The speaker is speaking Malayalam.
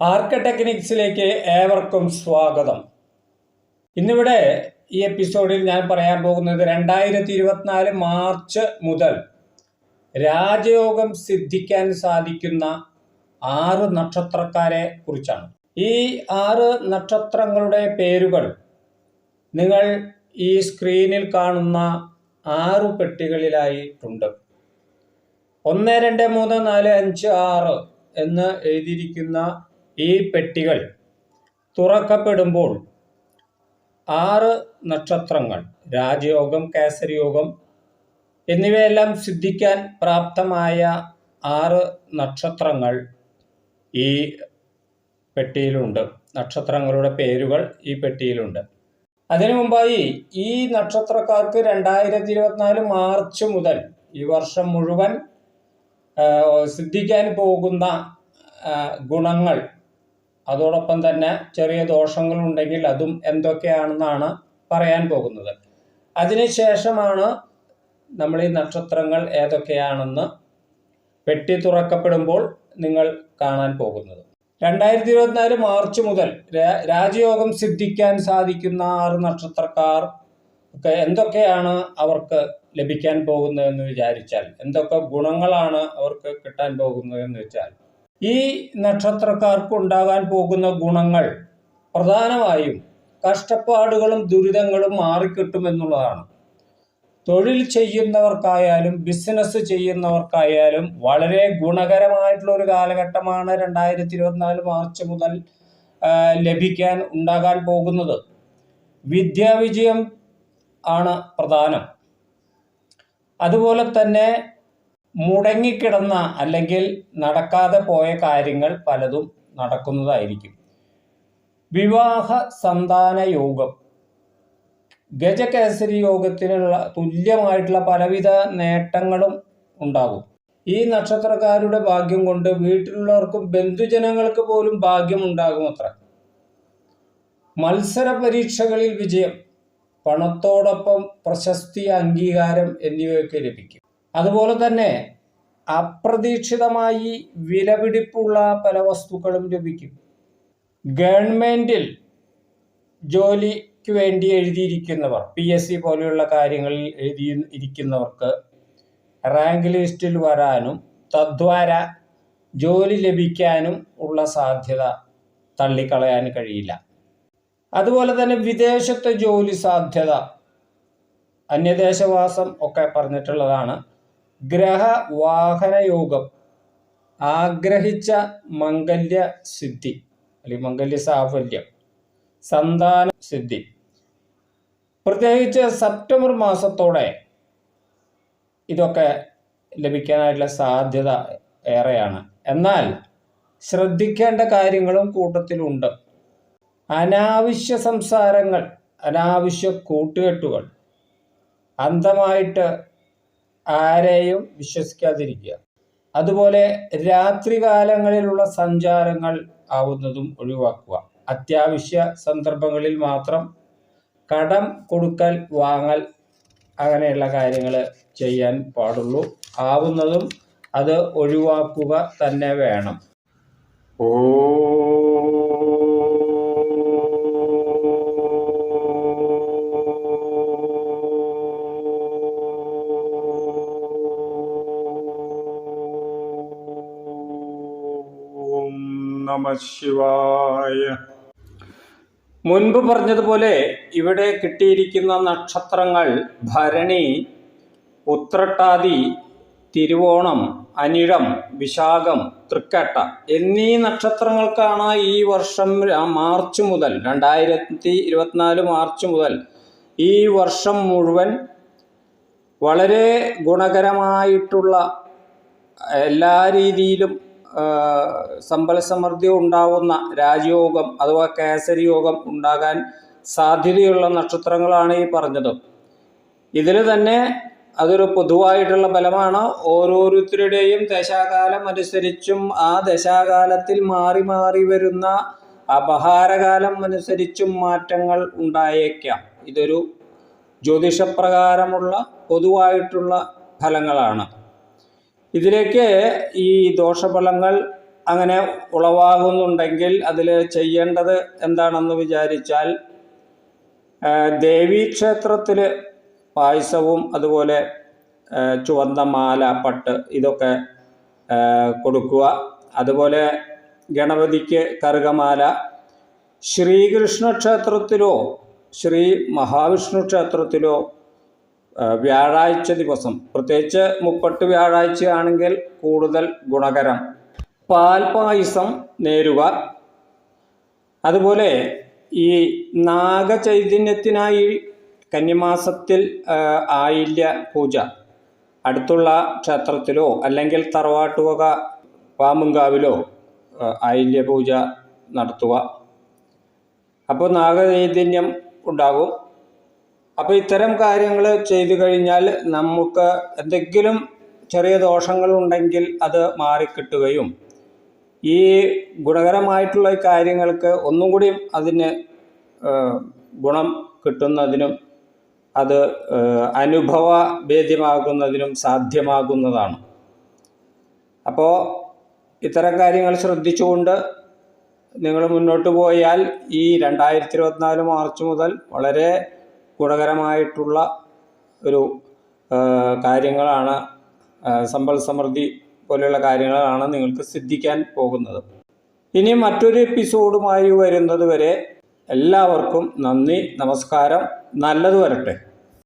ആർക്ക ടെക്നിക്സിലേക്ക് ഏവർക്കും സ്വാഗതം. ഇന്നിവിടെ ഈ എപ്പിസോഡിൽ ഞാൻ പറയാൻ പോകുന്നത് രണ്ടായിരത്തി ഇരുപത്തിനാല് മാർച്ച് മുതൽ രാജയോഗം സിദ്ധിക്കാൻ സാധിക്കുന്ന ആറ് നക്ഷത്രക്കാരെ കുറിച്ചാണ്. ഈ ആറ് നക്ഷത്രങ്ങളുടെ പേരുകൾ നിങ്ങൾ ഈ സ്ക്രീനിൽ കാണുന്ന ആറ് പെട്ടികളിലായിട്ടുണ്ട്. ഒന്ന് രണ്ട് മൂന്ന് നാല് അഞ്ച് ആറ് എന്ന് എഴുതിയിരിക്കുന്ന ഈ പെട്ടികൾ തുറക്കപ്പെടുമ്പോൾ ആറ് നക്ഷത്രങ്ങൾ രാജയോഗം കേസരിയോഗം എന്നിവയെല്ലാം സിദ്ധിക്കാൻ പ്രാപ്തമായ ആറ് നക്ഷത്രങ്ങൾ ഈ പെട്ടിയിലുണ്ട്. നക്ഷത്രങ്ങളുടെ പേരുകൾ ഈ പെട്ടിയിലുണ്ട്. അതിനു മുമ്പായി ഈ നക്ഷത്രക്കാർക്ക് രണ്ടായിരത്തി ഇരുപത്തിനാല് മാർച്ച് മുതൽ ഈ വർഷം മുഴുവൻ സിദ്ധിക്കാൻ പോകുന്ന ഗുണങ്ങൾ അതോടൊപ്പം തന്നെ ചെറിയ ദോഷങ്ങൾ ഉണ്ടെങ്കിൽ അതും എന്തൊക്കെയാണെന്നാണ് പറയാൻ പോകുന്നത്. അതിനുശേഷമാണ് നമ്മൾ ഈ നക്ഷത്രങ്ങൾ ഏതൊക്കെയാണെന്ന് പെട്ടി തുറക്കപ്പെടുമ്പോൾ നിങ്ങൾ കാണാൻ പോകുന്നത്. രണ്ടായിരത്തി ഇരുപത്തിനാല് മാർച്ച് മുതൽ രാജയോഗം സിദ്ധിക്കാൻ സാധിക്കുന്ന ആറ് നക്ഷത്രക്കാർ ഒക്കെ എന്തൊക്കെയാണ് അവർക്ക് ലഭിക്കാൻ പോകുന്നതെന്ന് വിചാരിച്ചാൽ എന്തൊക്കെ ഗുണങ്ങളാണ് അവർക്ക് കിട്ടാൻ പോകുന്നതെന്ന് വെച്ചാൽ ഈ നക്ഷത്രക്കാർക്ക് ഉണ്ടാകാൻ പോകുന്ന ഗുണങ്ങൾ പ്രധാനമായും കഷ്ടപ്പാടുകളും ദുരിതങ്ങളും മാറിക്കിട്ടുമെന്നുള്ളതാണ് തൊഴിൽ ചെയ്യുന്നവർക്കായാലും ബിസിനസ് ചെയ്യുന്നവർക്കായാലും വളരെ ഗുണകരമായിട്ടുള്ള ഒരു കാലഘട്ടമാണ് രണ്ടായിരത്തി ഇരുപത്തിനാല് മാർച്ച് മുതൽ ലഭിക്കാൻ ഉണ്ടാകാൻ പോകുന്നത്. വിദ്യാവിജയം ആണ് പ്രധാനം. അതുപോലെ തന്നെ മുടങ്ങിക്കിടന്ന അല്ലെങ്കിൽ നടക്കാതെ പോയ കാര്യങ്ങൾ പലതും നടക്കുന്നതായിരിക്കും. വിവാഹ സന്താന യോഗം. ഗജകേസരി യോഗത്തിനുള്ള തുല്യമായിട്ടുള്ള പലവിധ നേട്ടങ്ങളും ഉണ്ടാകും. ഈ നക്ഷത്രക്കാരുടെ ഭാഗ്യം കൊണ്ട് വീട്ടിലുള്ളവർക്കും ബന്ധുജനങ്ങൾക്ക് പോലും ഭാഗ്യം ഉണ്ടാകും അത്ര മത്സര പരീക്ഷകളിൽ വിജയം പണത്തോടൊപ്പം പ്രശസ്തി അംഗീകാരം എന്നിവയൊക്കെ ലഭിക്കും. അതുപോലെ തന്നെ അപ്രതീക്ഷിതമായി വിലപിടിപ്പുള്ള പല വസ്തുക്കളും ലഭിക്കും. ഗവൺമെന്റിൽ ജോലിക്ക് വേണ്ടി എഴുതിയിരിക്കുന്നവർ പി എസ് സി പോലെയുള്ള കാര്യങ്ങളിൽ എഴുതി ഇരിക്കുന്നവർക്ക് റാങ്ക് ലിസ്റ്റിൽ വരാനും തദ്വാര ജോലി ലഭിക്കാനും ഉള്ള സാധ്യത തള്ളിക്കളയാൻ കഴിയില്ല. അതുപോലെ തന്നെ വിദേശത്തെ ജോലി സാധ്യത അന്യദേശവാസം ഒക്കെ പറഞ്ഞിട്ടുള്ളതാണ്. ഗ്രഹ വാഹന ആഗ്രഹിച്ച മംഗല്യ സിദ്ധി അല്ലെങ്കിൽ മംഗല്യ സാഫല്യം സന്താന സിദ്ധി. പ്രത്യേകിച്ച് സെപ്റ്റംബർ മാസത്തോടെ ഇതൊക്കെ ലഭിക്കാനായിട്ടുള്ള സാധ്യത ഏറെയാണ്. എന്നാൽ ശ്രദ്ധിക്കേണ്ട കാര്യങ്ങളും കൂട്ടത്തിലുണ്ട്. അനാവശ്യ സംസാരങ്ങൾ അനാവശ്യ കൂട്ടുകെട്ടുകൾ അന്ധമായിട്ട് ആരെയും വിശ്വസിക്കാതിരിക്കുക. അതുപോലെ രാത്രികാലങ്ങളിലുള്ള സഞ്ചാരങ്ങൾ ആവുന്നതും ഒഴിവാക്കുക. അത്യാവശ്യ സന്ദർഭങ്ങളിൽ മാത്രം കടം കൊടുക്കൽ വാങ്ങൽ അങ്ങനെയുള്ള കാര്യങ്ങൾ ചെയ്യാൻ പാടുള്ളൂ. ആവുന്നതും അത് ഒഴിവാക്കുക തന്നെ വേണം. ഓം നമ ശിവായ. മുൻപ് പറഞ്ഞതുപോലെ ഇവിടെ കിട്ടിയിരിക്കുന്ന നക്ഷത്രങ്ങൾ ഭരണി ഉത്രട്ടാതി തിരുവോണം അനിഴം വിശാഖം തൃക്കട്ട എന്നീ നക്ഷത്രങ്ങൾക്കാണ് ഈ വർഷം മാർച്ച് മുതൽ രണ്ടായിരത്തി ഇരുപത്തിനാല് മാർച്ച് മുതൽ ഈ വർഷം മുഴുവൻ വളരെ ഗുണകരമായിട്ടുള്ള എല്ലാ രീതിയിലും സമ്പൽ സമൃദ്ധി ഉണ്ടാവുന്ന രാജയോഗം അഥവാ കേസരി യോഗം ഉണ്ടാകാൻ സാധ്യതയുള്ള നക്ഷത്രങ്ങളാണ് ഈ പറഞ്ഞത്. ഇതിൽ തന്നെ അതൊരു പൊതുവായിട്ടുള്ള ഫലമാണ്. ഓരോരുത്തരുടെയും ദശാകാലം അനുസരിച്ചും ആ ദശാകാലത്തിൽ മാറി മാറി വരുന്ന അപഹാരകാലം അനുസരിച്ചും മാറ്റങ്ങൾ ഉണ്ടായേക്കാം. ഇതൊരു ജ്യോതിഷപ്രകാരമുള്ള പൊതുവായിട്ടുള്ള ഫലങ്ങളാണ്. ഇതിലേക്ക് ഈ ദോഷഫലങ്ങൾ അങ്ങനെ ഉളവാകുന്നുണ്ടെങ്കിൽ അതിൽ ചെയ്യേണ്ടത് എന്താണെന്ന് വിചാരിച്ചാൽ ദേവീക്ഷേത്രത്തിൽ പായസവും അതുപോലെ ചുവന്ന മാല പട്ട് ഇതൊക്കെ കൊടുക്കുക. അതുപോലെ ഗണപതിക്ക് കറുകമാല. ശ്രീകൃഷ്ണ ക്ഷേത്രത്തിലോ ശ്രീ മഹാവിഷ്ണു ക്ഷേത്രത്തിലോ വ്യാഴാഴ്ച ദിവസം. പ്രത്യേകിച്ച് മുപ്പട്ട് വ്യാഴാഴ്ചയാണെങ്കിൽ കൂടുതൽ ഗുണകരം. പാൽ പായസം നേരുക. അതുപോലെ ഈ നാഗചൈതന്യത്തിനായി കന്നിമാസത്തിൽ ആയില്യ പൂജ. അടുത്തുള്ള ക്ഷേത്രത്തിലോ അല്ലെങ്കിൽ തറവാട്ടുവക പാമ്പുങ്കാവിലോ ആയില്യ പൂജ നടത്തുക. അപ്പോൾ നാഗചൈതന്യം ഉണ്ടാകും. അപ്പോൾ ഇത്തരം കാര്യങ്ങൾ ചെയ്തു കഴിഞ്ഞാൽ നമുക്ക് എന്തെങ്കിലും ചെറിയ ദോഷങ്ങൾ ഉണ്ടെങ്കിൽ അത് മാറിക്കിട്ടുകയും ഈ ഗുണകരമായിട്ടുള്ള കാര്യങ്ങൾക്ക് ഒന്നും കൂടി അതിന് ഗുണം കിട്ടുന്നതിനും അത് അനുഭവ ഭേദ്യമാകുന്നതിനും സാധ്യമാകുന്നതാണ്. അപ്പോൾ ഇത്തരം കാര്യങ്ങൾ ശ്രദ്ധിച്ചുകൊണ്ട് നിങ്ങൾ മുന്നോട്ട് പോയാൽ ഈ രണ്ടായിരത്തി ഇരുപത്തിനാല് മാർച്ച് മുതൽ വളരെ ഗുണകരമായിട്ടുള്ള ഒരു കാര്യങ്ങളാണ് സമ്പൽ സമൃദ്ധി പോലെയുള്ള കാര്യങ്ങളാണ് നിങ്ങൾക്ക് സിദ്ധിക്കാൻ പോകുന്നത്. ഇനി മറ്റൊരു എപ്പിസോഡുമായി വരുന്നത് വരെ എല്ലാവർക്കും നന്ദി നമസ്കാരം നല്ലത് വരട്ടെ.